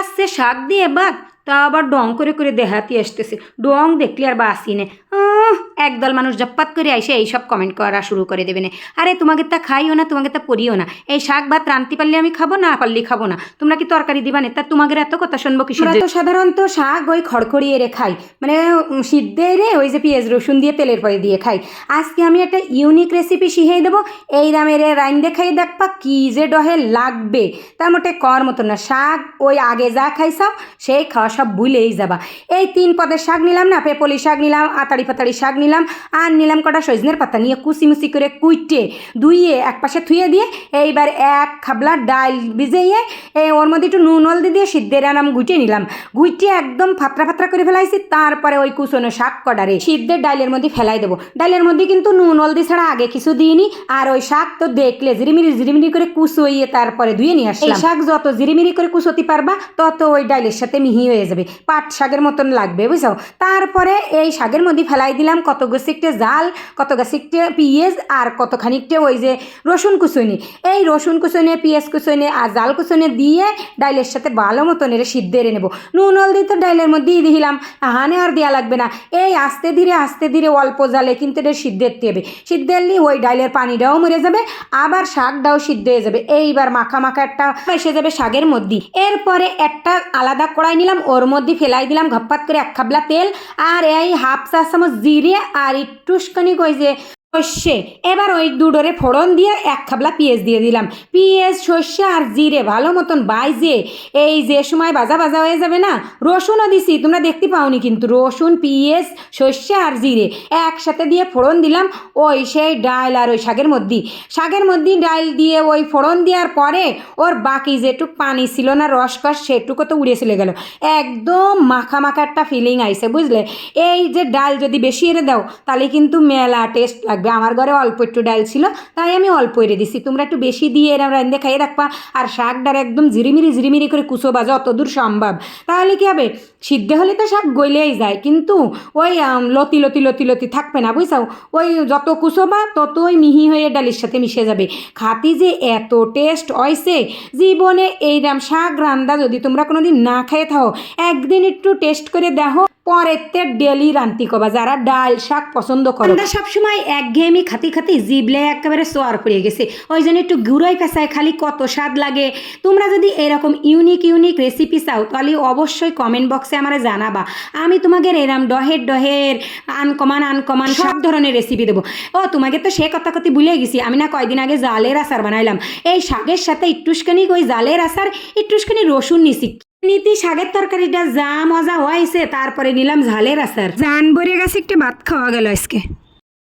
আসছে শাক দিয়ে বাদ তা আবার ডং করে করে দেহাতি আসতেছে। ডং দেখলে আর বাসি নে। একদল মানুষ জপ্পাত করে আইসে এইসব কমেন্ট করা শুরু করে দেবে না। আরে তোমাকে তা খাইও না তোমাকে তা পড়িও না। এই শাক ভাত রান্তি পারলে আমি খাব না পারলে খাব না। তোমরা কি তরকারি দিবা না? তা তোমাদের এত কথা শুনব কি তো সাধারণত শাক ওই খড়খড়িয়ে রে খাই। মানে সিদ্ধে রে ওই যে পেঁয়াজ রসুন দিয়ে তেলের পরে দিয়ে খাই। আজকে আমি একটা ইউনিক রেসিপি শিখিয়ে দেবো। এই রামের রাইন দেখাই দেখবা কি যে ডহে লাগবে। তার মোটে কর মতো না। শাক ওই আগে যা খাইছাও সেই খাওয়া সব ভুলেই যাবা। এই তিন পদের শাক নিলাম না পেপলি শাক নিলাম আতাড়ি পাতাড়ি শাক নিলাম আর নিলাম কটা সজনের পাতা নিয়ে কুচি মুচি করে কুইটে ধুইয়ে এক পাশে থুয়ে দিয়ে এইবার এক খাবলা ডাল ভিজাইয়ে ওর মধ্যে একটু নুন হলদি দিয়ে সিদ্ধের আনাম গুটিয়ে নিলাম। গুটিয়ে একদম ফাতরা ফাতরা করে ফেলাইছি, তারপরে ওই কুচনো শাক কটারে সিদ্ধের ডালের মধ্যে ফেলাই দেবো। ডালের মধ্যে কিন্তু নুন হলদি ছাড়া আগে কিছু দিইনি, আর ওই শাক তো দেখলে জিরিমিরি জিরিমিরি করে কুচোইয়ে তারপরে ধুয়ে নিয়ে আসলাম। এই শাক যত জিরিমিরি করে কুচোতে পারবা, তত ওই ডালের সাথে মিহি হয়ে যাবে, পাট শাকের মতন লাগবে, বুঝছ? তারপরে এই শাকের মধ্যে ফেলাই দিলাম কত গাছিকটে জাল কত গাছিকটে পিঁয়াজ আর কত খানিকটে ওই যে রসুন কুচুনি এই রসুন কুচুনে পেঁয়াজ কুচুনে আর জাল কুচুনে দিয়ে ডাইলের সাথে ভালো মতন এর সিদ্ধ এরে নেব। নুন, হলদি তো ডাইলের মধ্যেই দিলাম হানে আর দেওয়া লাগবে না। এই আস্তে ধীরে আস্তে ধীরে অল্প জালে কিন্তু এটা সিদ্ধ দিতে হবে। সিদ্ধ এলি ওই ডাইলের পানিটাও মরে যাবে, আবার শাকটাও সিদ্ধ হয়ে যাবে। এইবার মাখা মাখা একটা এসে যাবে শাকের মধ্যে। এরপরে একটা আলাদা কড়াই নিলাম, ওর মধ্যে ফেলাই দিলাম ঘপ্পাত করে এক খাবলা তেল, আর এই হাফ চা চামচ জিরে আর একটুখানি ওই যে সর্ষে এবার ওই দুডোরে ফোড়ন দিয়ে এক খাবলা পেঁয়াজ দিয়ে দিলাম। পেঁয়াজ সর্ষে আর জিরে ভালো মতন বাইজে। এই যে সময় বাজা বাজা হয়ে যাবে না, রসুনও দিছি, তোমরা দেখতে পাওনি কিন্তু রসুন, পেঁয়াজ সর্ষে আর জিরে। একসাথে দিয়ে ফোড়ন দিলাম ওই সেই ডাল আর ওই শাকের মধ্যে। শাকের মধ্যে ডাল দিয়ে ওই ফোড়ন দেওয়ার পরে ওর বাকি যেটুক পানি ছিল না, রসকস, সেটুকু তো উড়ে চলে গেল। একদম মাখা মাখা একটা ফিলিং আইছে বুঝলে? এই যে ডাল যদি বেশি এরে দাও, তাহলে কিন্তু মেলা টেস্ট লাগবে। আমার ঘরে অল্প একটু ডাল ছিল, তাই আমি অল্প এরে দিছি। তোমরা একটু বেশি দিয়ে এরম রান্ধে খাইয়ে রাখবা। আর শাকটার একদম ঝিরিমিরি ঝিরিমিরি করে কুচো বাজা অতদূর সম্ভব। তাহলে কি হবে? সিদ্ধ হলে তো শাক গইলেই যায়, কিন্তু ওই লতি লতি লতি লতি থাকবে না, বুঝছাও? ওই যত কুচোবা ততই মিহি হয়ে ডালের সাথে মিশে যাবে। খাতি যে এত টেস্ট হয়েছে জীবনে এইরাম শাক রান্দা যদি তোমরা কোনোদিন না খেয়ে থাও, একদিন একটু টেস্ট করে দেখো। পরেতে ডেলি রান্তি কবা যারা ডাল শাক পছন্দ করো। আমরা সবসময় একঘেয়েমি খাতি খাতি জিবলে একেবারে সোয়ার পড়ে গেছে। ওই জন্য একটু গুঁড়োই পেঁচায় খালি কত স্বাদ লাগে। তোমরা যদি এরকম ইউনিক ইউনিক রেসিপি চাও তাহলে অবশ্যই কমেন্ট বক্সে আমার জানাবা। আমি তোমাদের এরম ডহের ডহের আনকমান আনকমান সব ধরনের রেসিপি দেবো। ও তোমাকে তো সে কথা কথি ভুলে গেছি আমি না কয়দিন আগে জালের আচার বানাইলাম। এই শাকের সাথে একটুখানি ওই জালের আচার একটুখানি রসুন নিছি। নীতি শাকের তরকারিটা যা মজা হয়েছে, তারপরে নিলাম ঝালের আচার। জান বরে গেছে একটু ভাত খাওয়া গেল আজকে।